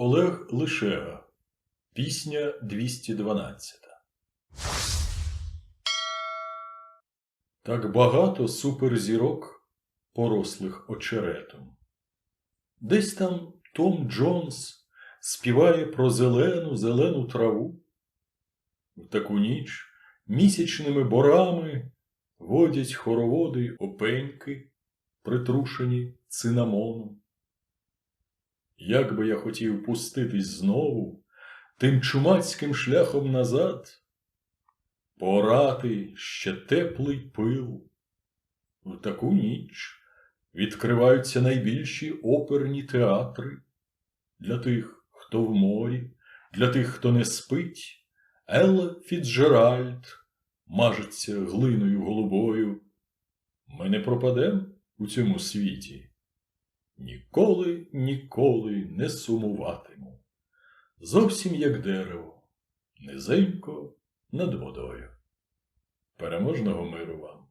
Олег Лишега. Пісня 212. Так багато суперзірок, порослих очеретом. Десь там Том Джонс співає про зелену, зелену траву. В таку ніч місячними борами водять хороводи опеньки, притрушені цинамоном. Як би я хотів пуститись знову тим чумацьким шляхом назад, порати ще теплий пил. В таку ніч відкриваються найбільші оперні театри для тих, хто в морі, для тих, хто не спить. Елла Фіцджеральд мажеться глиною голубою. Ми не пропадемо у цьому світі. Ніколи, ніколи не сумуватиму. Зовсім як дерево, низенько над водою. Переможного миру вам!